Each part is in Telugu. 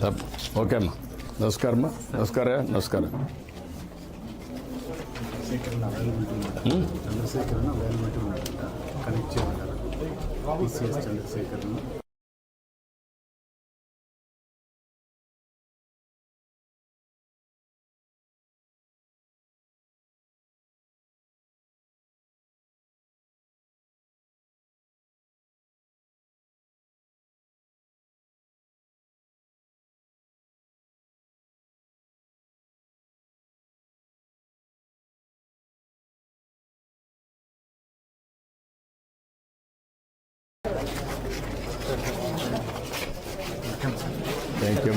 తప్ప ఓకే అమ్మా నమస్కారం అమ్మా నమస్కారం నమస్కారం సేకరణ అవైలబిలిటీ ఉంటుందా చంద్రశేఖరణ అవైలబిలిటీ ఉంటుందా కనెక్ట్ చేయగలరా టీసీఎస్ చంద్రశేఖరణ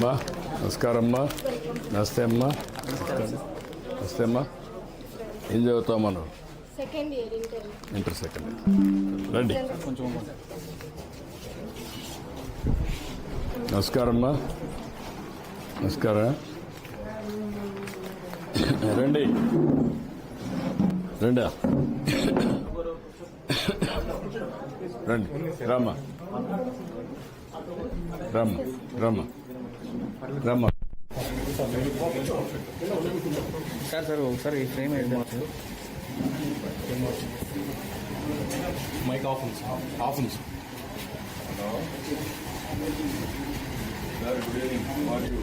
అమ్మా నమస్కారం అమ్మా నమస్తే అమ్మా. నమస్తే అమ్మా. ఏం చదువుతావు మనం సెకండ్ ఇయర్ ఇంటర్. సెకండ్ రండి. నమస్కారం అమ్మా నమస్కారం. రండి. రండి. రండి. రామ్మా. రమ్మ. రమ్మ. రమ్మ. సార్ సార్ ఒకసారి ఈ ఫ్రేమ్ సార్? మైక్ ఆఫ్ ఉంది ఆఫ్ ఉంది సార్. మీరు బయటకు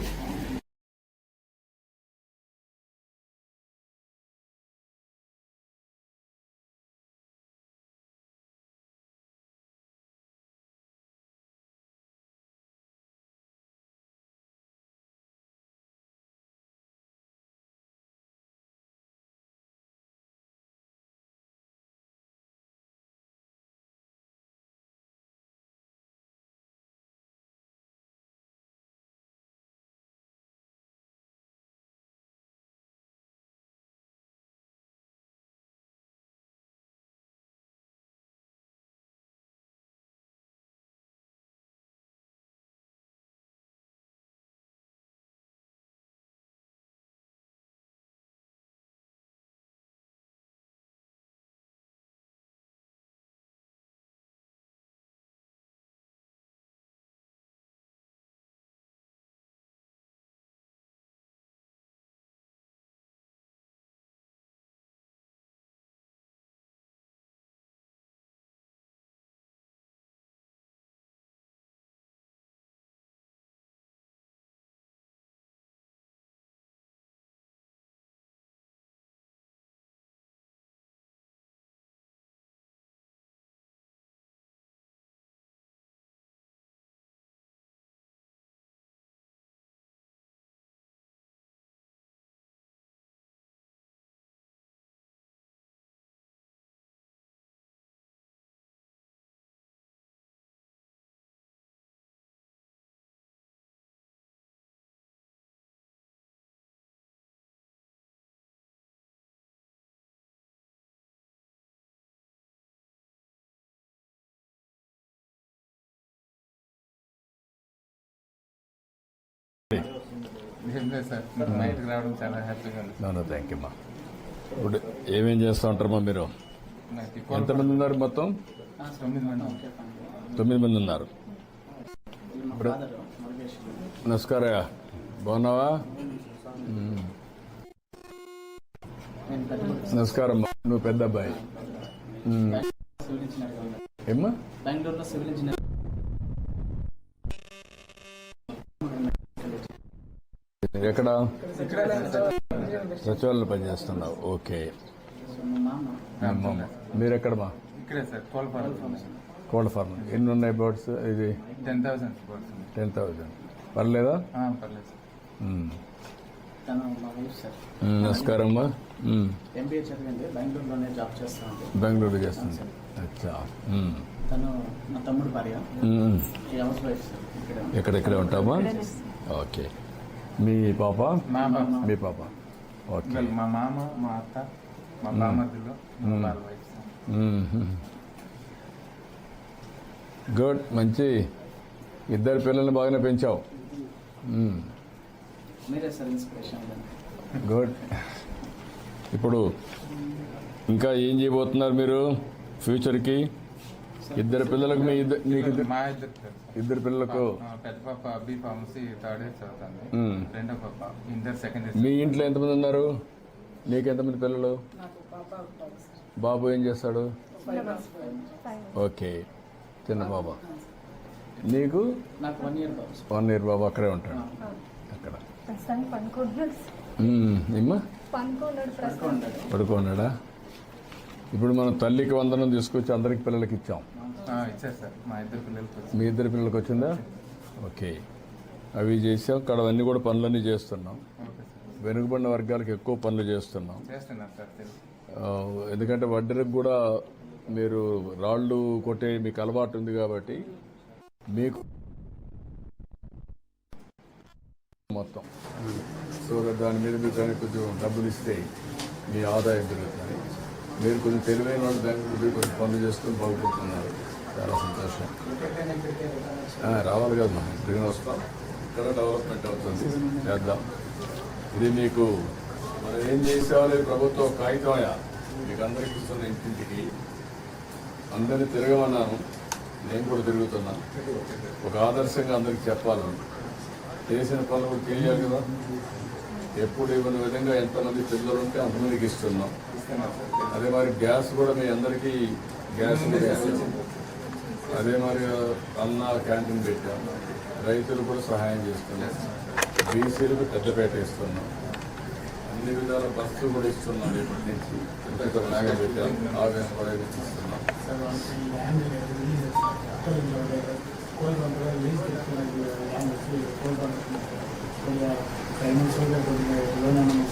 నన్ను థ్యాంక్ యూ అమ్మా. ఇప్పుడు ఏమేం చేస్తూ ఉంటారమ్మా మీరు? ఎంతమంది ఉన్నారు మొత్తం? తొమ్మిది మంది. ఉన్నారు. ఇప్పుడు నమస్కారం బాగున్నావా. నమస్కారం అమ్మా. నువ్వు పెద్ద అబ్బాయి. మ్మ్. ఏమ్మా? బెంగళూరులో సివిల్ ఇంజనీర్. ఎక్కడ? సచివాలయంలో పనిచేస్తున్నావు. ఓకే. మా ఇక్కడే సార్ కోల్పాడు. కోళ్ళ ఫార్మ్ ఎన్ని ఉన్నాయి బోర్డ్స్ ఇది? టెన్ థౌసండ్ టెన్ థౌజండ్ పర్లేదా? మా. నమస్కారం అమ్మా. బెంగళూరు చేస్తుంది. అచ్చా. తను మా తమ్ముడు భార్య. ఎక్కడెక్కడే ఉంటామా ఓకే. మీ పాప? మా పాప. ఓకే. మా మామ మా అత్త మా గుడ్ మంచి. ఇద్దరు పిల్లల్ని బాగానే పెంచావు. గుడ్. ఇప్పుడు ఇంకా ఏం చేయబోతున్నారు మీరు? ఫ్యూచర్కి? ఇద్దరు పిల్లలకు మీ ఇద్దరు మీకు ఇద్దరు మా ఇద్దరు. ఇద్దరు పిల్లలకు పెద్ద పాప బి ఫార్మసీ థర్డ్ ఇయర్ చదువుతుంది. రెండో పాప ఇంటర్ సెకండ్ మీ ఇయర్ ఇంట్లో ఎంతమంది ఉన్నారు? నీకు ఎంతమంది పిల్లలు? బాబు ఏం చేస్తాడు? ఓకే. చిన్న బాబా. నీకు? నాకు వన్ ఇయర్ బాబు సార్. వన్ ఇయర్ బాబు అక్కడే ఉంటాడు. అక్కడ. పడుకోన్నాడా? ఇప్పుడు మనం తల్లికి వందనం తీసుకొచ్చి అందరికి పిల్లలకి ఇచ్చాం. మా ఇద్దరు పిల్లలకి వచ్చిందా. ఓకే. అవి చేసాం. ఇక్కడ అవన్నీ కూడా పనులన్నీ చేస్తున్నాం. వెనుకబడిన వర్గాలకు ఎక్కువ పనులు చేస్తున్నాం. ఎందుకంటే వడ్డీలకు కూడా మీరు రాళ్ళు కొట్టే మీకు అలవాటు ఉంది కాబట్టి మీకు మొత్తం. సో దాని మీద మీరు కొంచెం డబ్బులు ఇస్తే మీ ఆదాయం పెరుగుతుంది. మీరు కొంచెం తెలివైన వాళ్ళు దాని మీద కొంచెం పనులు చేసుకొని బాగుపడుతున్నారు. చాలా సంతోషం. రావాలి కదా మనం. ఇక్కడికి వస్తాం ఇక్కడ డెవలప్మెంట్ అవుతుంది. చేద్దాం. ఇది మీకు మనం ఏం చేసేవాళ్ళు ప్రభుత్వం కాగితమయా మీకు అందరికి ఇస్తున్న ఇంటింటికి. అందరినీ తిరగమన్నాను. నేను కూడా తిరుగుతున్నాను ఒక ఆదర్శంగా అందరికి చెప్పాలని చేసిన పనులు తెలియాలి కదా. ఎప్పుడు ఇవ్వని విధంగా ఎంతమంది పిల్లలు ఉంటే అంతమందికి ఇస్తున్నాం. అదే మరి గ్యాస్ కూడా మీ అందరికీ గ్యాస్ అదే మరి అన్న క్యాంటీన్ పెట్టాం. రైతులు కూడా సహాయం చేస్తున్నాం బీసీలకు పెద్దపేట ఇస్తున్నాం. అన్ని విధాల బస్సు కూడా ఇస్తున్నాం ఇప్పటి నుంచి. ఇక్కడ లాగా పెట్టాం. ఆవేశం కూడా ఇస్తున్నాం. సార్ వాళ్ళకి ల్యాండ్ రిలీజ్ ఫైనాన్షియల్గా కొద్దిగా లోన్ అనేది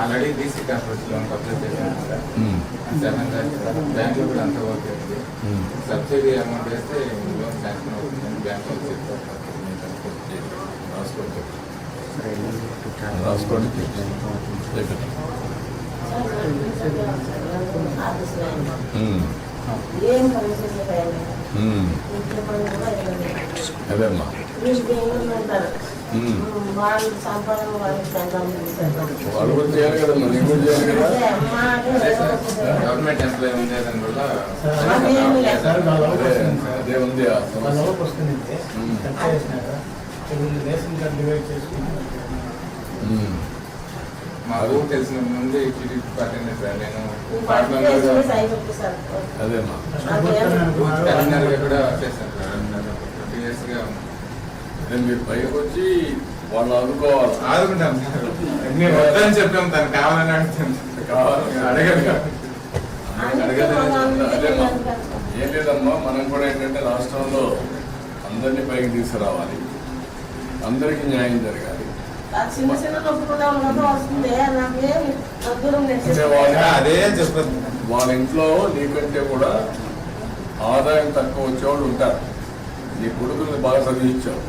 already BC corporation loan apply చేశాను సార్ సెవెన్ ల్యాక్స్ బ్యాంకులో కూడా అంత ఓకే ఉంది ఉమ్. సబ్సిడీ అమౌంట్ వేస్తే లోన్ శాంక్షన్ అవుతుందని బ్యాంక్ వాళ్ళు చెప్పారు రాసుకోండి. రాసుకోండి కూడా వీళ్ళు సంపాదన కూడా చేయాలి కదా మరి నీకు కూడా చేయాలి కదా? అదే అమ్మ అంటే అదే ఏదో సార్ ఒకటి. Government employee. సార్ వాళ్ళ లోపు అదే ఉంది. మాకు తెలిసిన ముందు టీడీపీ పార్టీనే సార్ నేను. అదేమ్మా. తెలంగాణలో కూడా. చేశాను సార్ ట్వంటీ ఇయర్స్గా నేను మీరు పైకి వచ్చి వాళ్ళు ఆదుకోవాలి ఆదుకుంటాం. నేను వద్దని చెప్పాం తను కావాలని అడుగుతాను కావాలి. అడగదు ఏం లేదమ్మా మనం కూడా ఏంటంటే రాష్ట్రంలో అందరినీ పైకి తీసుకురావాలి. అందరికీ న్యాయం జరగాలి. అదే చెప్పదు వాళ్ళ ఇంట్లో నీకంటే కూడా ఆదాయం తక్కువ వచ్చేవాళ్ళు ఉంటారు. నీ కొడుకుల్ని బాగా చదివించావు.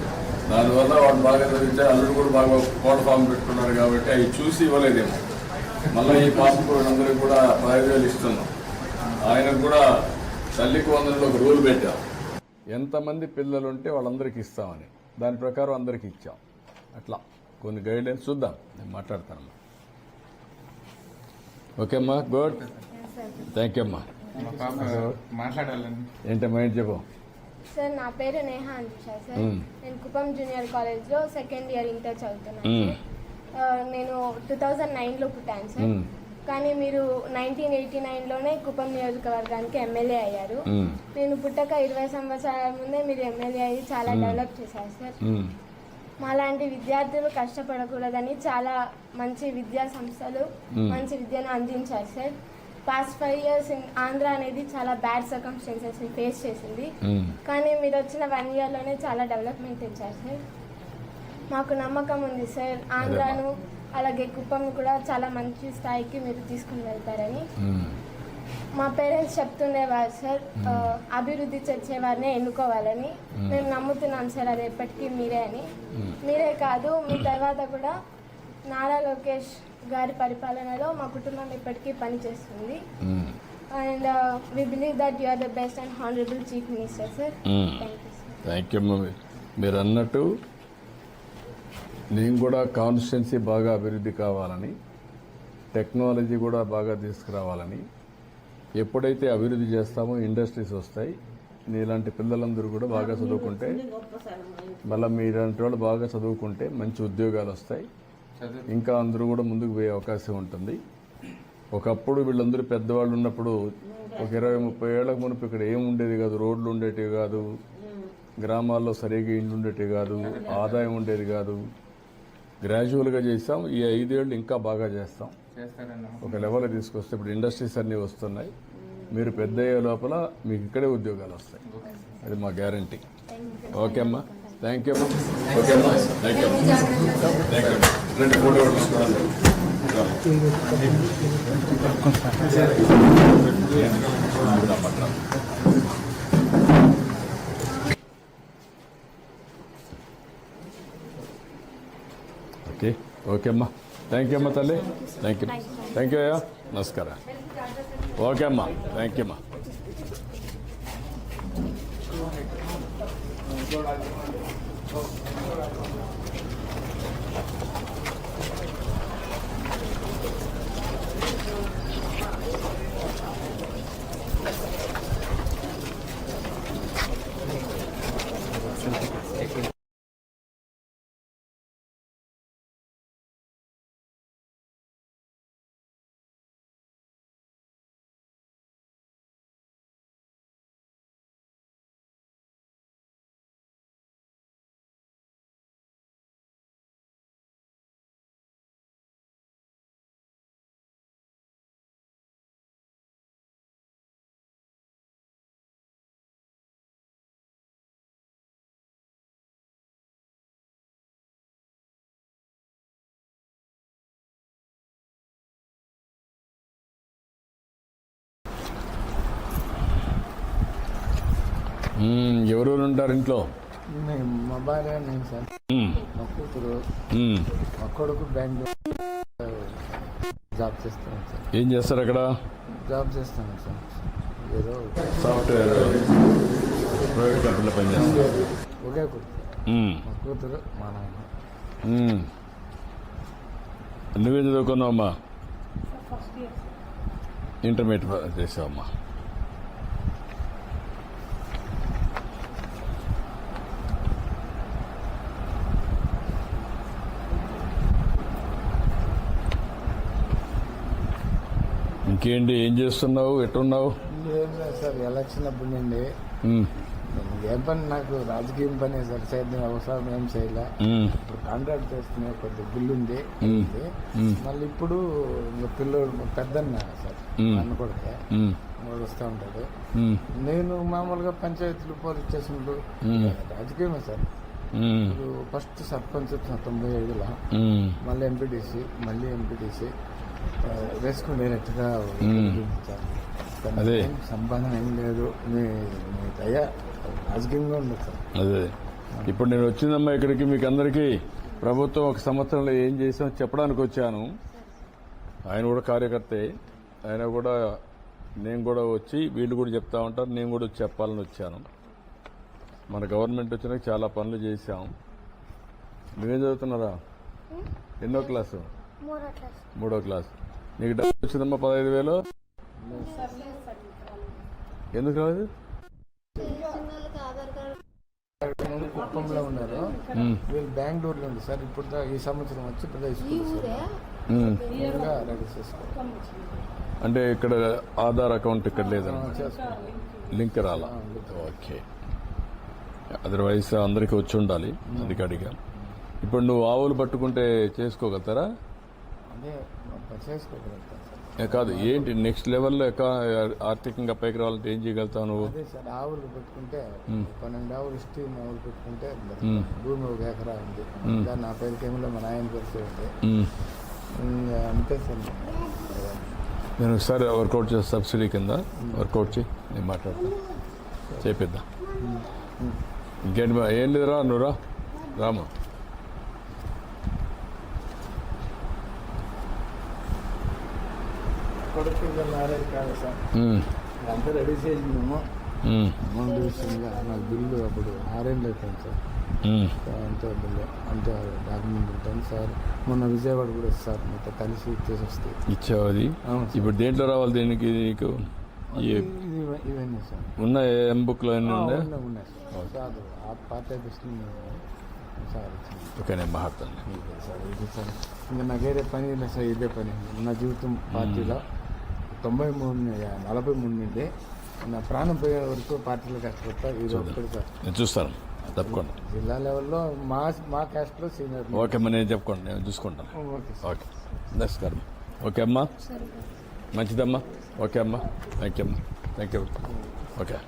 దానివల్ల వాళ్ళు బాగా చదివించారు అల్లుడు కూడా బాగా కోట ఫామ్ పెట్టుకున్నారు కాబట్టి అవి చూసి ఇవ్వలేదేమో. మళ్ళీ ఈ పాప కూడా అందరికి కూడా పదహైదు వేలు ఇస్తున్నాం. ఆయనకు కూడా తల్లికి వందలలో ఒక రూల్ పెట్టాం. ఎంతమంది పిల్లలు ఉంటే వాళ్ళందరికీ ఇస్తామని. దాని ప్రకారం అందరికీ ఇచ్చాం. అట్లా. కొన్ని గైడ్లైన్స్ చూద్దాం. నేను మాట్లాడతానమ్మా ఓకే అమ్మా గుడ్. థ్యాంక్ యూ అమ్మా. మా పాప మాట్లాడాలని ఏంటమ్మా ఏంటి చెప్పు? సార్ నా పేరు నేహా అంజుషా సార్. నేను కుప్పం జూనియర్ కాలేజ్లో సెకండ్ ఇయర్ ఇంటర్ చదువుతున్నాను. సార్. ఆ, నేను టూ థౌజండ్ నైన్లో పుట్టాను సార్. కానీ మీరు నైన్టీన్ ఎయిటీ నైన్లోనే కుప్పం నియోజకవర్గానికి ఎమ్మెల్యే అయ్యారు మ్మ్. నేను పుట్టక ఇరవై సంవత్సరాల ముందే మీరు ఎమ్మెల్యే అయ్యి చాలా. డెవలప్ చేశారు సార్ మ్మ్. మాలాంటి విద్యార్థులు కష్టపడకూడదని చాలా మంచి విద్యా సంస్థలు. మంచి విద్యను అందించారు sir past five years Andhra అనేది చాలా బ్యాడ్ సర్కమ్స్టెన్సెస్ని ఫేస్ చేసింది. మ్మ్. కానీ మీరు వచ్చిన వన్ ఇయర్లోనే చాలా డెవలప్మెంట్ తెచ్చారు సార్ మాకు నమ్మకం ఉంది సార్ ఆంధ్రాను అలాగే కుప్పం కూడా చాలా మంచి స్థాయికి మీరు తీసుకుని వెళ్తారని. మ్మ్. మా పేరెంట్స్ చెప్తుండేవారు సార్ ఆ, అభివృద్ధి చేసేవారినే ఎన్నుకోవాలని. మేము నమ్ముతున్నాం సార్ అది ఎప్పటికీ మీరే అని. మీరే కాదు మీ తర్వాత కూడా నారా లోకేష్ గారి పరిపాలనలో మా కుటుంబం ఇప్పటికీ పనిచేస్తుంది. And we believe that you are the best and honourable chief minister sir. Thank you మీరు అన్నట్టు నేను కూడా కాన్స్టిట్యున్సీ బాగా అభివృద్ధి కావాలని టెక్నాలజీ కూడా బాగా తీసుకురావాలని ఎప్పుడైతే అభివృద్ధి చేస్తామో ఇండస్ట్రీస్ వస్తాయి నీలాంటి పిల్లలందరూ కూడా బాగా చదువుకుంటే. మళ్ళీ మీలాంటి వాళ్ళు బాగా చదువుకుంటే మంచి ఉద్యోగాలు వస్తాయి ఇంకా అందరూ కూడా ముందుకు పోయే అవకాశం ఉంటుంది. ఒకప్పుడు వీళ్ళందరూ పెద్దవాళ్ళు ఉన్నప్పుడు ఒక ఇరవై ముప్పై ఏళ్ళకు మునుపు ఇక్కడ ఏం ఉండేది కాదు రోడ్లు ఉండేటివి కాదు గ్రామాల్లో సరిగా ఇండ్లు ఉండేటివి కాదు ఆదాయం ఉండేది కాదు. గ్రాడ్యువల్గా చేస్తాం ఈ ఐదేళ్ళు ఇంకా బాగా చేస్తాం. ఒక లెవెల్ తీసుకొస్తే ఇప్పుడు ఇండస్ట్రీస్ అన్నీ వస్తున్నాయి. మీరు పెద్ద అయ్యే లోపల మీకు ఇక్కడే ఉద్యోగాలు వస్తాయి. అది మా గ్యారంటీ. ఓకే అమ్మా. థ్యాంక్ యూ అమ్మా. ఓకే అమ్మా. థ్యాంక్ యూ రెండు ఫోటో తీసుకోండి. ఓకే ఓకే అమ్మా. థ్యాంక్ యూ అమ్మా తల్లి. థ్యాంక్ యూ థ్యాంక్ యూ అయ్యా. నమస్కారం. ఓకే అమ్మా. థ్యాంక్ యూ అమ్మా. ఎవరెవరు ఉంటారు ఇంట్లో? మా భార్య నేను సార్. మా కూతురు. మా కొడుకు బెంగళూరు జాబ్ చేస్తాను సార్. ఏం చేస్తారు అక్కడ? జాబ్ చేస్తాను సార్. ఏదో సాఫ్ట్వేర్. ప్రైవేట్ కంపెనీలో పనిచేస్తారు ఒకే మ్మ్, మా కూతురు మా నాన్న. నువ్వేం చదువుకున్నావమ్మా ఇంటర్మీడియట్ చేసావమ్మా. ఇంకేంటి ఏం చేస్తున్నావు? ఎట్టున్నావు ఏం లేదు సార్ ఎలక్షన్ అప్పుడు నుండి. ఏం పని నాకు రాజకీయం పని సార్ చేద్దాం అవసరం ఏం చేయలే. ఇప్పుడు కాంట్రాక్ట్ చేస్తున్నా కొద్ది బిల్లు ఉంది. మళ్ళీ ఇప్పుడు పిల్లోడు పెద్దన్న సార్. అన్న కొడుకే. వాడు వస్తూ ఉంటాడు. నేను మామూలుగా పంచాయతీలు పోలీస్ స్టేషన్లు. రాజకీయమే సార్. ఫస్ట్ సర్పంచ్ వచ్చిన తొంభై ఐదులో. మళ్ళీ ఎంపీటీసీ మళ్ళీ ఎంపీటీసీ వేసుకుని డైరెక్ట్గా మ్మ్. అదే. సంపాదన ఏం లేదు. మీ మీ దయ రాజకీయంగా ఉండదు సార్. అదే. ఇప్పుడు నేను వచ్చిందమ్మా ఇక్కడికి మీకు అందరికీ. ప్రభుత్వం ఒక సంవత్సరంలో ఏం చేసామో చెప్పడానికి వచ్చాను. ఆయన కూడా కార్యకర్తే. ఆయన కూడా నేను కూడా వచ్చి వీళ్ళు కూడా చెప్తా ఉంటారు. నేను కూడా చెప్పాలని వచ్చాను. మన గవర్నమెంట్ వచ్చినాక చాలా పనులు చేశాం. నువ్వేం చదువుతున్నారా? ఎన్నో క్లాసు? మూడో క్లాస్. నీకు డబ్బు వచ్చిందమ్మా పదహైదు వేలు? ఎందుకు కుప్పంలో ఉన్నారు వీళ్ళు బెంగళూరులో ఉంది సార్. ఇప్పుడు ఈ సంవత్సరం వచ్చి అంటే ఇక్కడ ఆధార్ అకౌంట్ ఇక్కడ లేదన్నమాట లింక్ రాలా? ఓకే. అదర్వైజ్ అందరికీ వచ్చి ఉండాలి అడిగా ఇప్పుడు నువ్వు ఆవులు పట్టుకుంటే చేసుకోగలుగుతారా అదే చేసుకోగలుగుతాం సార్ ఏ కాదు ఏంటి నెక్స్ట్ లెవెల్లో ఆర్థికంగా పైకి రావాలంటే ఏం చేయగలుగుతావు నువ్వు? అదే సార్ ఆవులు పెట్టుకుంటే. పన్నెండు ఆవులు స్టీమ్ ఆవులు పెట్టుకుంటే. భూమి ఒక ఎకరా ఉంది. ఇంకా నా పేరుకి ఏమిలో మా నాయన పేరు ఉంది అంతే సార్. నేను ఒకసారి వర్కౌట్ చేస్తా సబ్సిడీ కింద వర్కౌట్ చేయి నేను మాట్లాడతా. చేపిద్దాం. ఇంకేంటి ఏం లేదురా నువ్వురా రామా కొడుకు ఇంకా మ్యారేజ్ కాదు సార్. అంతా రెడీ చేసినాము. ఉమ్, అమౌంట్ విషయంగా నాకు బిల్లు అప్పుడు సార్. అంత బిల్లు అంత డాక్యుమెంట్ ఉంటాను సార్. మొన్న విజయవాడ కూడా సార్ మీతో కలిసి ఇచ్చేసి వస్తే. ఇప్పుడు దేంట్లో రావాలి దీనికి నీకు? ఇవన్నీ సార్. ఉన్న ఎం బుక్లో ఉన్నాయి సార్. ఆ పార్టీ ఆఫీస్లో సార్ ఇచ్చింది ఓకే నేను మాట్లాడతాను ఇదే సార్ ఇది సార్. ఇంకా నాకు వేరే పని లేదు సార్ ఇదే పని. నా జీవితం పార్టీలో. తొంభై మూడు నలభై మూడు నుండి నా ప్రాణం పోయే వరకు పార్టీలో కష్టపడతా సార్ నేను చూస్తాను. తప్పకుండా. జిల్లా లెవెల్లో మా మా క్యాస్ట్లో సీనియర్ ఓకే అమ్మా నేను చెప్పుకోండి నేను చూసుకుంటాను. Okay okay. నమస్కారం ఓకే అమ్మా? మంచిదమ్మా? ఓకే అమ్మా. థ్యాంక్ యూ అమ్మా. Thank you okay.